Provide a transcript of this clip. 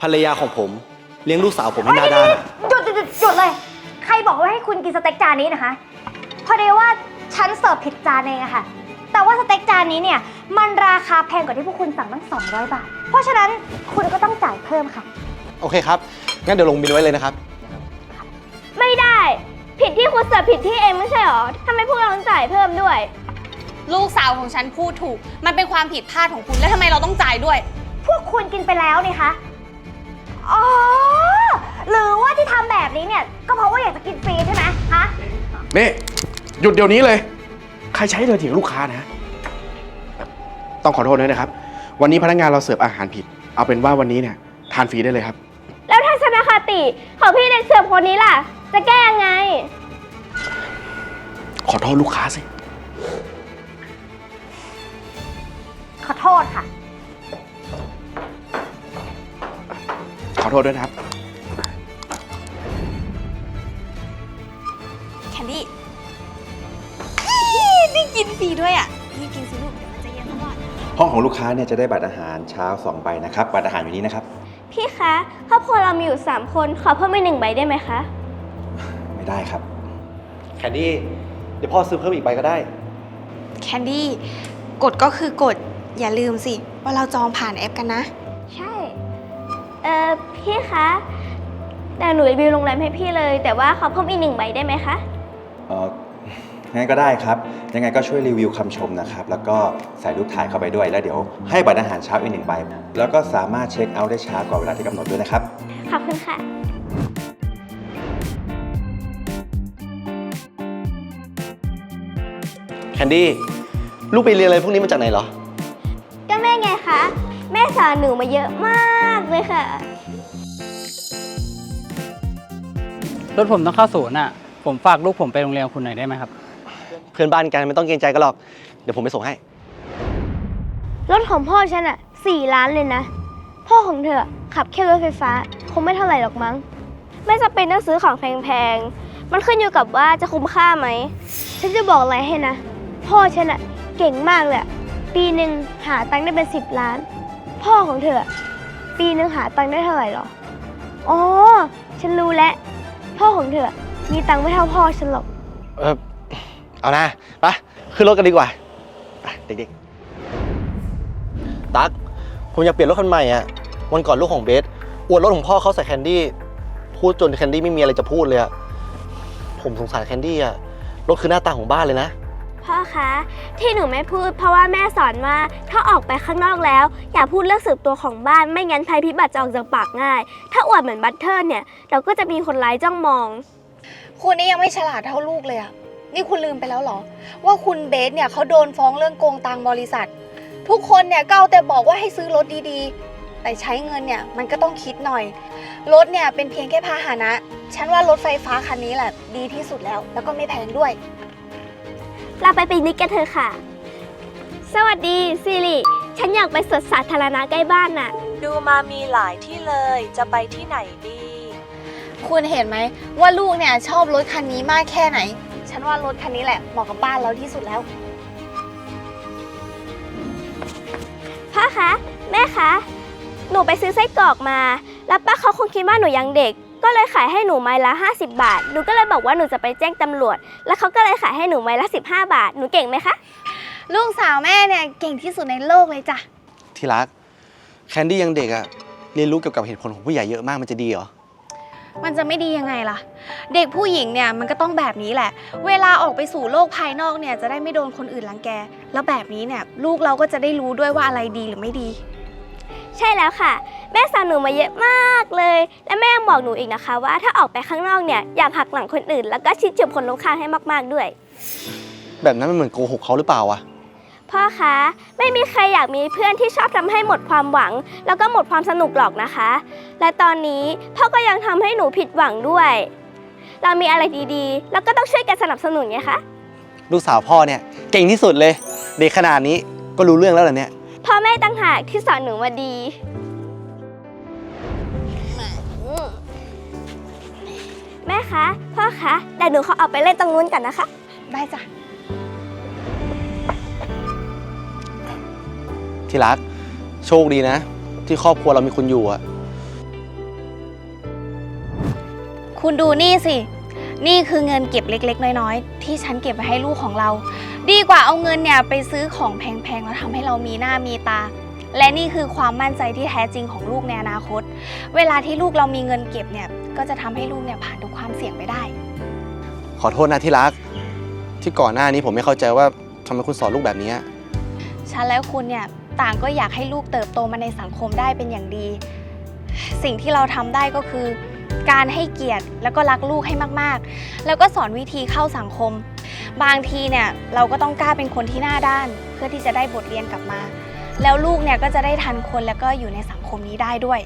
ภรรยาของผมเลี้ยงลูกสาวผมให้หน้าด้านอะหยุดหยุดหยุดหยุดเลย ใครบอกว่าให้คุณกินสเต็กจานนี้นะคะ พอดีว่าฉันเสิร์ฟผิดจานเองอะค่ะ แต่ว่าสเต็กจานนี้เนี่ย มันราคาแพงกว่าที่พวกคุณสั่งตั้ง 200 บาท เพราะฉะนั้นคุณก็ต้องจ่ายเพิ่มค่ะ โอเคครับ งั้นเดี๋ยวลงบินไว้เลยนะครับ ไม่ได้ ผิดที่คุณเสิร์ฟผิดที่เองไม่ใช่หรอทำไมพวกเราต้องจ่ายเพิ่มด้วย ลูกสาวของฉันพูดถูก มันเป็นความผิดพลาดของคุณ แล้วทำไมเราต้องจ่ายด้วย พวกคุณกินไปแล้วนี่คะ อ๋อ หรือว่าที่ทำแบบนี้เนี่ย ก็เพราะว่าอยากจะกินฟรีใช่ไหมฮะนี่หยุดเดี๋ยวนี้เลย ใครใช้เธอเถียงลูกค้านะ ต้องขอโทษด้วยนะครับ วันนี้พนักงานเราเสิร์ฟอาหารผิด เอาเป็นว่าวันนี้เนี่ยทานฟรีได้เลยครับ แล้วทัศนคติของพี่เด็กเสิร์ฟคนนี้ล่ะ จะแก้ยังไง ขอโทษลูกค้าสิ ขอโทษค่ะ ขอโทษด้วยนะครับ แคนดี้ได้กินฟรีด้วยอะนี่กินสิลูกเดี๋ยวมันจะเย็นทั้งวันห้องของลูกค้าเนี่ยจะได้บัตรอาหารเช้า2ใบนะครับบัตรอาหารอยู่นี้นะครับ พี่คะครอบครัวเรามีอยู่ 3 คน ขอเพิ่มอีกหนึ่งใบได้ไหมคะ ไม่ได้ครับ แคนดี้เดี๋ยวพ่อซื้อเพิ่มอีกใบก็ได้ แคนดี้กฎก็คือกฎอย่าลืมสิ ว่าเราจองผ่านแอปกันนะใช่ เอ่อพี่คะแต่หนูรีวิวโรงแรมให้พี่เลย แต่ว่าขอเพิ่มอีกหนึ่งใบได้ไหมคะ เอองั้นก็ได้ครับ ยังไงก็ช่วยรีวิวคำชมนะครับ แล้วก็ใส่รูปถ่ายเข้าไปด้วย แล้วเดี๋ยวให้บัตรอาหารเช้าอีกหนึ่งใบ แล้วก็สามารถเช็คเอาท์ได้ช้ากว่าเวลาที่กำหนดด้วยนะครับ ขอบคุณค่ะ แคนดี้ลูกไปเรียนอะไรพวกนี้มาจากไหนเหรอ ก็แม่ไงคะ แม่สอนหนูมาเยอะมาก เลยค่ะ รถผมต้องเข้าศูนย์อะ ผมฝากลูกผมไปโรงเรียนคุณหน่อยได้ไหมครับ เพื่อนบ้านกันไม่ต้องเกรงใจกันหรอก เดี๋ยวผมไปส่งให้ รถของพ่อฉันอะสี่ล้านเลยนะ พ่อของเธอขับแค่รถไฟฟ้า คงไม่เท่าไหร่หรอกมั้ง ไม่จำเป็นต้องซื้อของแพงๆ มันขึ้นอยู่กับว่าจะคุ้มค่าไหม ฉันจะบอกอะไรให้นะ พ่อฉันอะเก่งมากเลยอะปีหนึ่งหาตังค์ได้เป็นสิบล้าน พ่อของเธออะ ปีหนึ่งหาตังค์ได้เท่าไหร่หรอ อ๋อ ฉันรู้แล้ว พ่อของเธอ มีตังค์ไม่เท่าพ่อฉันหรอก เออเอานะไปขึ้นรถกันดีกว่าไปเด็กๆ ตั๊กผมอยากเปลี่ยนรถคันใหม่อะ วันก่อนลูกของเบสอวดรถของพ่อเขาใส่แคนดี้ พูดจนแคนดี้ไม่มีอะไรจะพูดเลยอะ ผมสงสารแคนดี้อะ รถคือหน้าตาของบ้านเลยนะ พ่อคะ ที่หนูไม่พูดเพราะว่าแม่สอนว่าถ้าออกไปข้างนอกแล้ว อย่าพูดเรื่องสืบตัวของบ้านไม่งั้นภัยพิบัติจะออกจากปากง่าย ถ้าอวดเหมือนบัตเทิลเนี่ย เราก็จะมีคนร้ายจ้องมอง คุณนี่ยังไม่ฉลาดเท่าลูกเลยอะนี่คุณลืมไปแล้วเหรอ ว่าคุณเบสเนี่ยเขาโดนฟ้องเรื่องโกงตังบริษัท ทุกคนเนี่ยก็เอาแต่บอกว่าให้ซื้อรถดีๆ แต่ใช้เงินเนี่ยมันก็ต้องคิดหน่อย รถเนี่ยเป็นเพียงแค่พาหนะ ฉันว่ารถไฟฟ้าคันนี้แหละดีที่สุดแล้ว แล้วก็ไม่แพงด้วย เราไปปิกนิกกันเถอะค่ะ สวัสดีซิริฉันอยากไปสวนสาธารณะใกล้บ้านน่ะ ดูมามีหลายที่เลย จะไปที่ไหนดี คุณเห็นไหมว่าลูกเนี่ยชอบรถคันนี้มากแค่ไหน ฉันว่ารถคันนี้แหละเหมาะกับบ้านเราที่สุดแล้ว พ่อคะ แม่คะ หนูไปซื้อไส้กรอกมา แล้วป้าเขาคงคิดว่าหนูยังเด็ก ก็เลยขายให้หนูไม้ละ 50 บาท หนูก็เลยบอกว่าหนูจะไปแจ้งตำรวจ แล้วเขาก็เลยขายให้หนูไม้ละ 15 บาท หนูเก่งไหมคะ ลูกสาวแม่เนี่ยเก่งที่สุดในโลกเลยจ้ะ ที่รัก แคนดี้ยังเด็กอะเรียนรู้เกี่ยวกับเหตุผลของผู้ใหญ่เยอะมากมันจะดีเหรอ มันจะไม่ดียังไงล่ะ เด็กผู้หญิงเนี่ยมันก็ต้องแบบนี้แหละ เวลาออกไปสู่โลกภายนอกเนี่ยจะได้ไม่โดนคนอื่นรังแก แล้วแบบนี้เนี่ยลูกเราก็จะได้รู้ด้วยว่าอะไรดีหรือไม่ดี ใช่แล้วค่ะ แม่สอนหนูมาเยอะมากเลย และแม่ยังบอกหนูอีกนะคะ ว่าถ้าออกไปข้างนอกเนี่ยอยากหักหลังคนอื่น แล้วก็ชิดเฉียบคนรอบข้างให้มาก ๆด้วย แบบนั้นมันเหมือนโกหกเขาหรือเปล่าวะพ่อคะไม่มีใครอยากมีเพื่อนที่ชอบทำให้หมดความหวัง แล้วก็หมดความสนุกหรอกนะคะ และตอนนี้พ่อก็ยังทำให้หนูผิดหวังด้วย เรามีอะไรดีๆ แล้วก็ต้องช่วยกันสนับสนุนไงคะ ลูกสาวพ่อเนี่ยเก่งที่สุดเลย เด็กขนาดนี้ก็รู้เรื่องแล้วเหรอเนี่ยพ่อแม่ ต่างหากที่สอนหนูมาดี แม่คะพ่อคะแต่หนูเขาเอาไปเล่นตรงนู้นกันนะคะ ได้จ้ะ ที่รัก โชคดีนะ ที่ครอบครัวเรามีคุณอยู่อะคุณดูนี่สิ นี่คือเงินเก็บเล็ก ๆ น้อยๆ ที่ฉันเก็บไว้ให้ลูกของเรา ดีกว่าเอาเงินเนี่ยไปซื้อของแพงๆ แล้วทำให้เรามีหน้ามีตา และนี่คือความมั่นใจที่แท้จริงของลูกในอนาคต เวลาที่ลูกเรามีเงินเก็บเนี่ยก็จะทำให้ลูกเนี่ยผ่านทุกความเสี่ยงไปได้ ขอโทษนะที่รัก ที่ก่อนหน้านี้ผมไม่เข้าใจว่าทำไมคุณสอนลูกแบบนี้ ฉันและคุณเนี่ยต่างก็อยากให้ลูกเติบโตมาในสังคมได้เป็นอย่างดี สิ่งที่เราทำได้ก็คือ การให้เกียรติแล้วก็รักลูกให้มากๆ แล้วก็สอนวิธีเข้าสังคม บางทีเนี่ยเราก็ต้องกล้าเป็นคนที่หน้าด้าน เพื่อที่จะได้บทเรียนกลับมา แล้วลูกเนี่ยก็จะได้ทันคนแล้วก็อยู่ในสังคมนี้ได้ด้วย